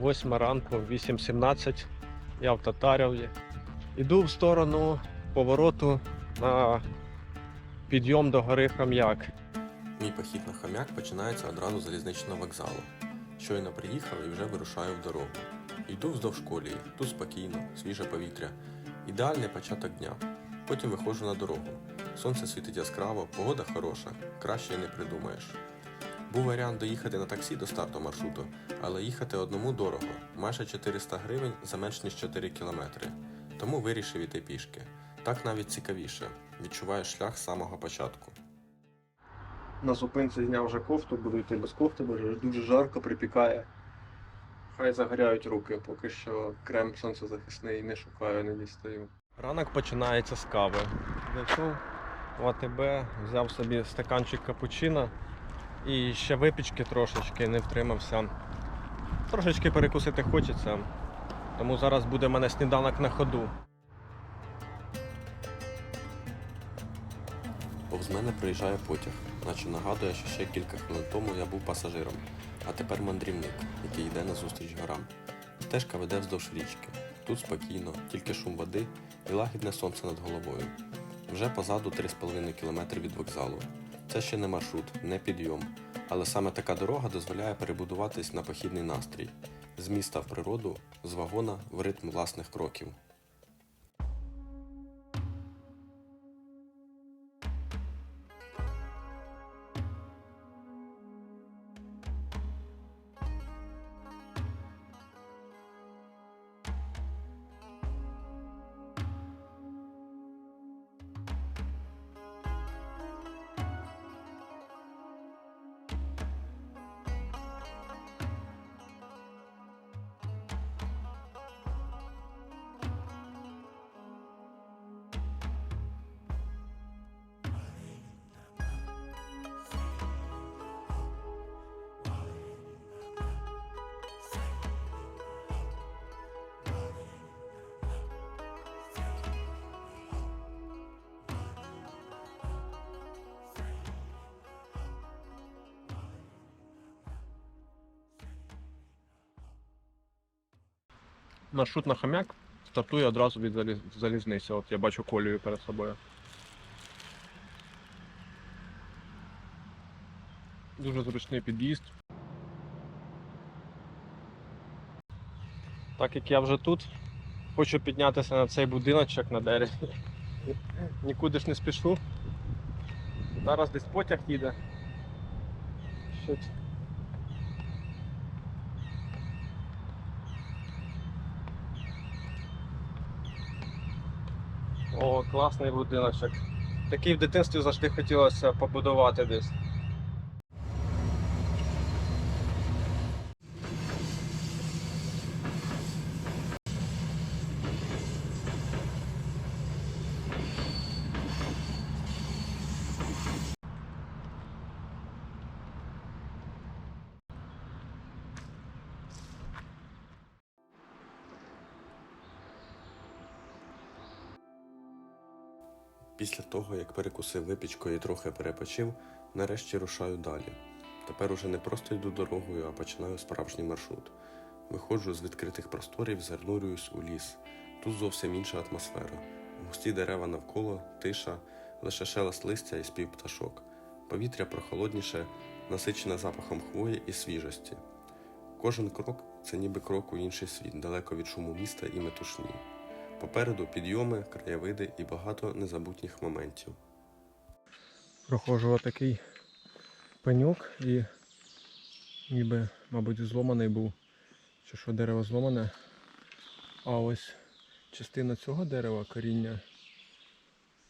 8 ранку, 8.17. Я в Татаріві. Іду в сторону повороту на підйом до гори Хам'як. Мій похід на хам'як починається одразу залізничного вокзалу. Щойно приїхав і вже вирушаю в дорогу. Йду вздовж колії, тут спокійно, свіже повітря. Ідеальний початок дня. Потім виходжу на дорогу. Сонце світить яскраво, погода хороша, краще не придумаєш. Був варіант доїхати на таксі до старту маршруту, але їхати одному дорого, майже 400 гривень за менш ніж 4 кілометри. Тому вирішив іти пішки. Так навіть цікавіше. Відчуваєш шлях з самого початку. На зупинці зняв вже кофту, буду йти без кофти, бо дуже жарко припікає. Хай загоряють руки, поки що крем сонцезахисний не шукаю, не дістаю. Ранок починається з кави. Зайшов в АТБ, взяв собі стаканчик капучино і ще випічки трошечки не втримався. Трошечки перекусити хочеться, тому зараз буде в мене сніданок на ходу. Повз мене проїжджає потяг, наче нагадує, що ще кілька хвилин тому я був пасажиром, а тепер мандрівник, який йде назустріч горам. Стежка веде вздовж річки. Тут спокійно, тільки шум води і лагідне сонце над головою. Вже позаду 3,5 км від вокзалу. Це ще не маршрут, не підйом, але саме така дорога дозволяє перебудуватись на похідний настрій з міста в природу, з вагона в ритм власних кроків. Маршрут на хам'як стартує одразу від заліз- залізниці. От я бачу колію перед собою. Дуже зручний під'їзд. Так як я вже тут, хочу піднятися на цей будиночок на дереві. Нікуди ж не спішу. Зараз десь потяг їде. Щось. О, класний будиночок. Такий в дитинстві завжди хотілося побудувати десь. Після того, як перекусив випічкою і трохи перепочив, нарешті рушаю далі. Тепер уже не просто йду дорогою, а починаю справжній маршрут. Виходжу з відкритих просторів, занурююсь у ліс. Тут зовсім інша атмосфера. Густі дерева навколо, тиша, лише шелест листя і спів пташок. Повітря прохолодніше, насичене запахом хвої і свіжості. Кожен крок це ніби крок у інший світ, далеко від шуму міста і метушні. Попереду підйоми, краєвиди і багато незабутніх моментів. Проходжу отакий пеньок і ніби, мабуть, зломаний був. Чи що дерево зломане. А ось частина цього дерева, коріння,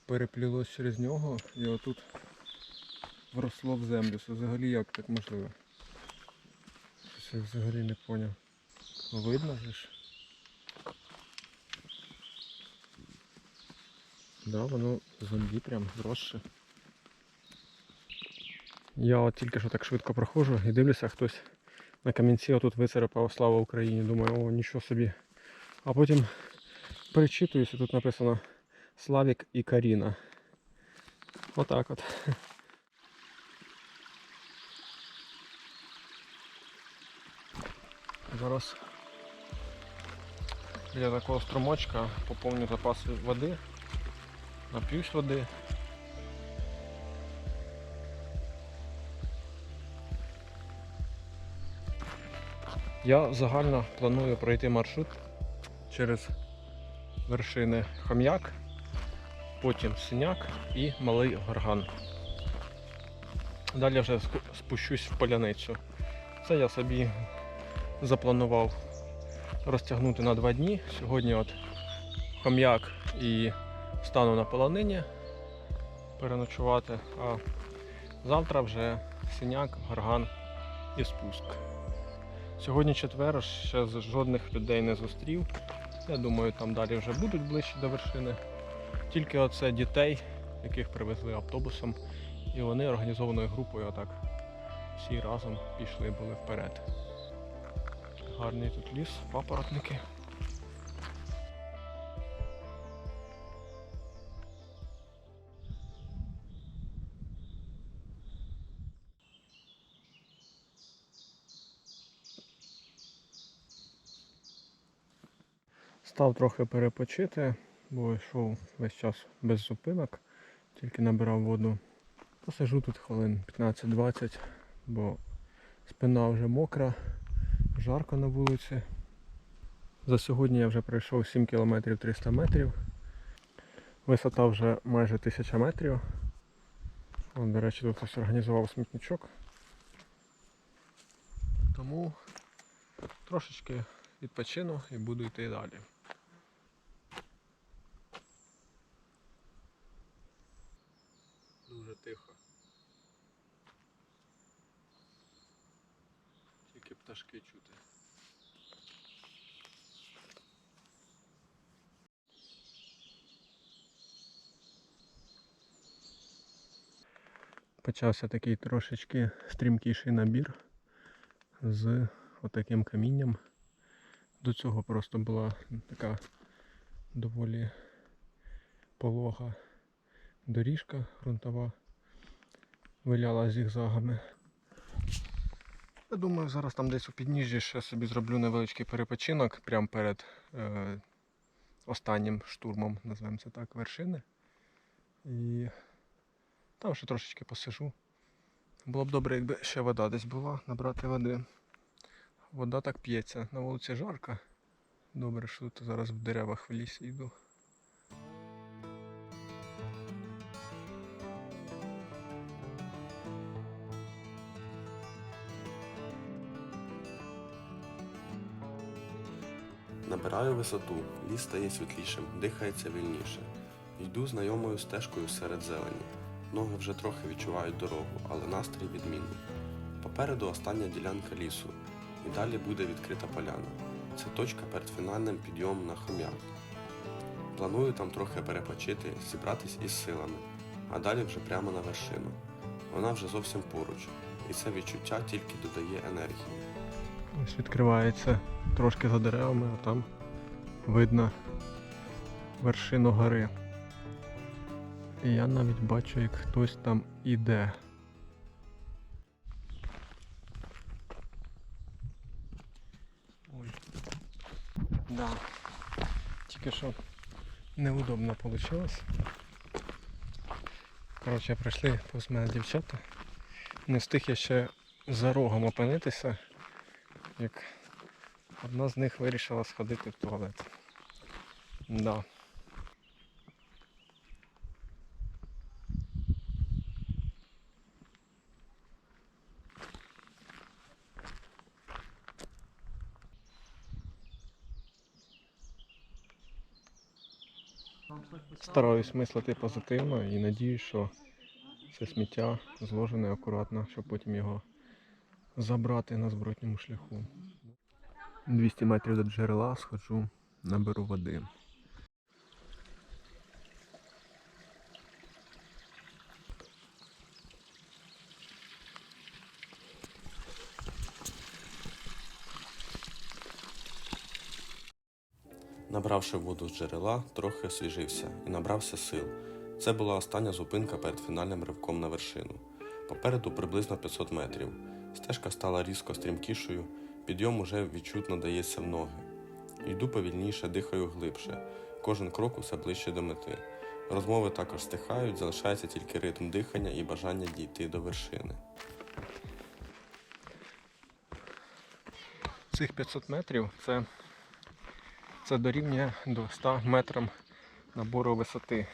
переплілось через нього і отут вросло в землю. Це взагалі як так можливо? Щось я взагалі не поняв. Видно ж? Да, воно в землі прям зросше. Я от тільки що так швидко проходжу і дивлюся, хтось на камінці отут вицарапав Слава Україні. Думаю, о, нічого собі. А потім перечитуюся, тут написано Славік і Каріна. Отак от. Зараз Біля такого струмочка поповню запаси води, нап'юсь води. Я загально планую пройти маршрут через вершини Хом'як, потім Синяк і Малий Горган. Далі вже спущусь в поляницю. Це я собі запланував розтягнути на два дні. Сьогодні от хом'як і стану на полонині переночувати, а завтра вже синяк, горган і спуск. Сьогодні четвер, ще жодних людей не зустрів. Я думаю, там далі вже будуть ближче до вершини. Тільки оце дітей, яких привезли автобусом, і вони організованою групою отак всі разом пішли були вперед. Гарний тут ліс, папоротники. Став трохи перепочити, бо йшов весь час без зупинок, тільки набирав воду. Посижу тут хвилин 15-20, бо спина вже мокра, жарко на вулиці. За сьогодні я вже пройшов 7 км 300 метрів. Висота вже майже 1000 метрів. От, до речі, тут хтось організував смітничок. Тому трошечки відпочину і буду йти далі. Дуже тихо. Тільки пташки чути. Почався такий трошечки стрімкіший набір з отаким камінням. До цього просто була така доволі полога доріжка ґрунтова, виляла зігзагами. Я думаю, зараз там десь у підніжжі ще собі зроблю невеличкий перепочинок прямо перед е, останнім штурмом, називаємо це так, вершини. І там ще трошечки посижу. Було б добре, якби ще вода десь була, набрати води. Вода так п'ється. На вулиці жарко. Добре, що тут зараз в деревах в лісі йду. Набираю висоту, ліс стає світлішим, дихається вільніше. Йду знайомою стежкою серед зелені. Ноги вже трохи відчувають дорогу, але настрій відмінний. Попереду остання ділянка лісу, і далі буде відкрита поляна. Це точка перед фінальним підйомом на хом'як. Планую там трохи перепочити, зібратись із силами, а далі вже прямо на вершину. Вона вже зовсім поруч, і це відчуття тільки додає енергії. Ось відкривається трошки за деревами, а там видно вершину гори. І я навіть бачу, як хтось там іде. Ой. Да. Тільки що неудобно вийшло. Коротше, прийшли повз мене дівчата. Не встиг я ще за рогом опинитися як одна з них вирішила сходити в туалет. Да. Стараюсь мислити позитивно і надію, що це сміття зложене акуратно, щоб потім його забрати на зворотньому шляху. 200 метрів до джерела сходжу, наберу води. Набравши воду з джерела, трохи освіжився і набрався сил. Це була остання зупинка перед фінальним ривком на вершину. Попереду приблизно 500 метрів. Стежка стала різко стрімкішою, підйом уже відчутно дається в ноги. Йду повільніше, дихаю глибше. Кожен крок усе ближче до мети. Розмови також стихають, залишається тільки ритм дихання і бажання дійти до вершини. Цих 500 метрів це, це дорівнює до 100 метрам набору висоти.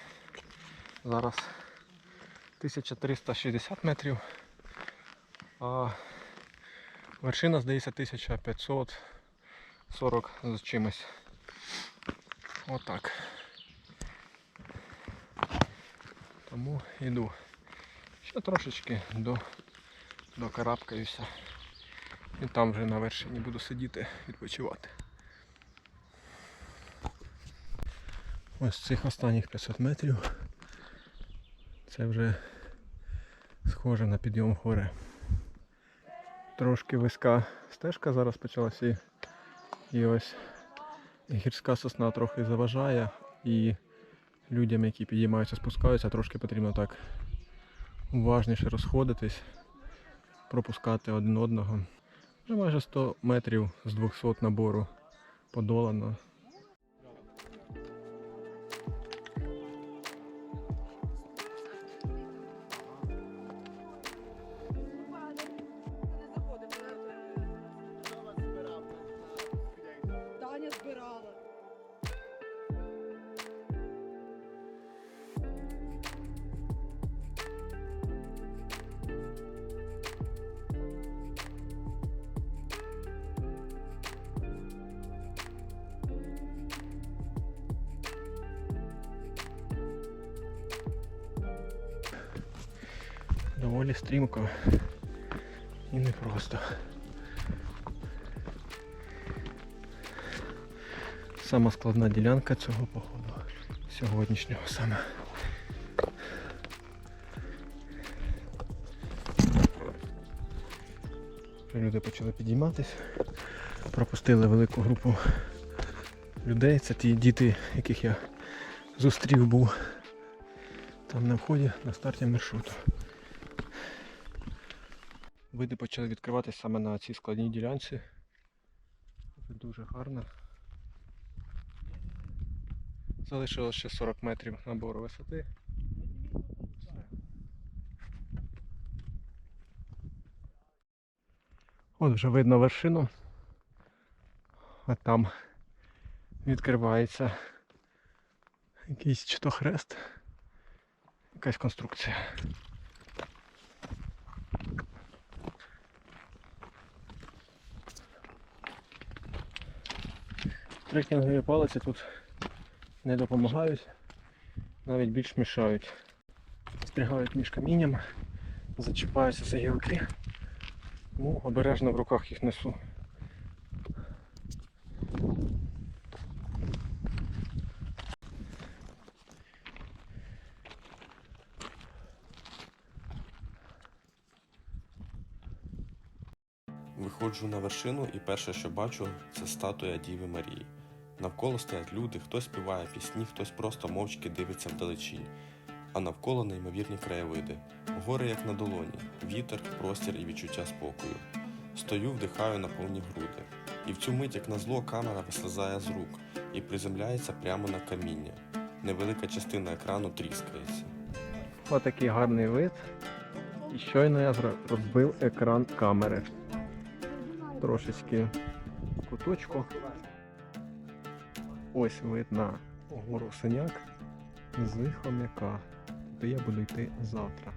Зараз 1360 метрів, а вершина, здається, 1540 з чимось. Отак. Тому йду. Ще трошечки до, докарабкаюся. І там вже на вершині буду сидіти, відпочивати. Ось цих останніх 500 метрів. Це вже схоже на підйом гори. Трошки виска стежка зараз почалася і, і ось гірська сосна трохи заважає і людям, які підіймаються, спускаються, трошки потрібно так уважніше розходитись, пропускати один одного. Вже майже 100 метрів з 200 набору подолано. Доволі стрімко і непросто. Сама складна ділянка цього походу. Сьогоднішнього саме. Люди почали підійматись. Пропустили велику групу людей. Це ті діти, яких я зустрів був там на вході на старті маршруту. Види почали відкриватися саме на цій складній ділянці. Дуже гарно. Залишилось ще 40 метрів набору висоти. От вже видно вершину. А там відкривається якийсь чи то хрест, якась конструкція. Трекінгові палиці тут не допомагають, навіть більш мішають. Стрягають між каміннями, зачіпаються за гілки. Тому обережно в руках їх несу. Виходжу на вершину і перше, що бачу, це статуя Діви Марії. Навколо стоять люди, хтось співає пісні, хтось просто мовчки дивиться вдалечінь. А навколо неймовірні краєвиди. Гори як на долоні, вітер, простір і відчуття спокою. Стою, вдихаю на повні груди. І в цю мить, як назло, камера вислизає з рук і приземляється прямо на каміння. Невелика частина екрану тріскається. Отакий гарний вид. І щойно я розбив екран камери. Трошечки куточку. Ось видна гору Синяк з хомяка. то я буду йти завтра.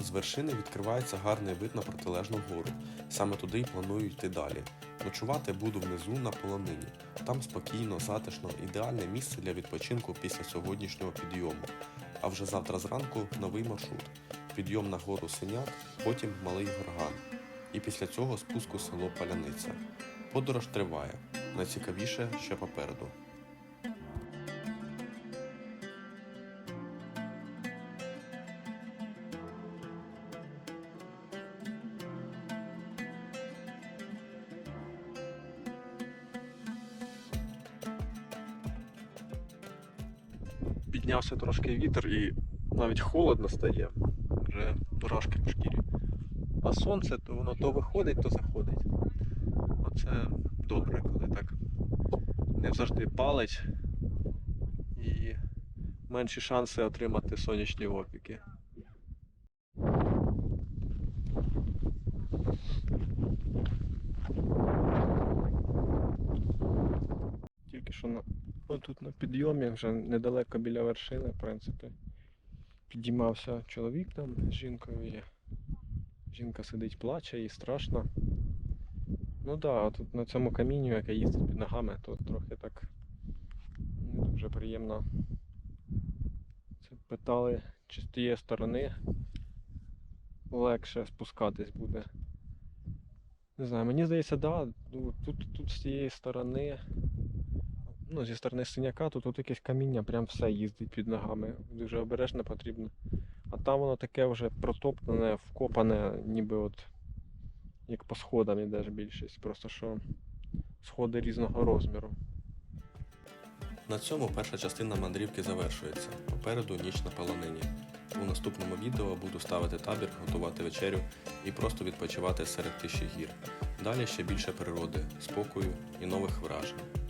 З вершини відкривається гарний вид на протилежну гору. Саме туди й планую йти далі. Ночувати буду внизу на полонині. Там спокійно, затишно, ідеальне місце для відпочинку після сьогоднішнього підйому. А вже завтра зранку новий маршрут. Підйом на гору Синяк, потім Малий Горган. І після цього спуск у село Паляниця. Подорож триває. Найцікавіше ще попереду. Трошки вітер і навіть холодно стає. Вже мурашки по шкірі. А сонце то воно то виходить, то заходить. Оце добре, коли так не завжди палить і менші шанси отримати сонячні опіки. Тільки що на, отут на підйомі, вже недалеко біля вершини, в принципі. Підіймався чоловік там з жінкою і жінка сидить, плаче, їй страшно. Ну так, да, тут на цьому камінню, яке їздить під ногами, то трохи так не дуже приємно. Це питали, чи з тієї сторони легше спускатись буде. Не знаю, мені здається, да, ну, тут, тут з цієї сторони, ну, зі сторони синяка, тут, тут якесь каміння, прям все їздить під ногами. Дуже обережно потрібно. А там воно таке вже протоптане, вкопане, ніби от як по сходам ідеш більшість. Просто що сходи різного розміру. На цьому перша частина мандрівки завершується. Попереду ніч на полонині. У наступному відео буду ставити табір, готувати вечерю і просто відпочивати серед тиші гір. Далі ще більше природи, спокою і нових вражень.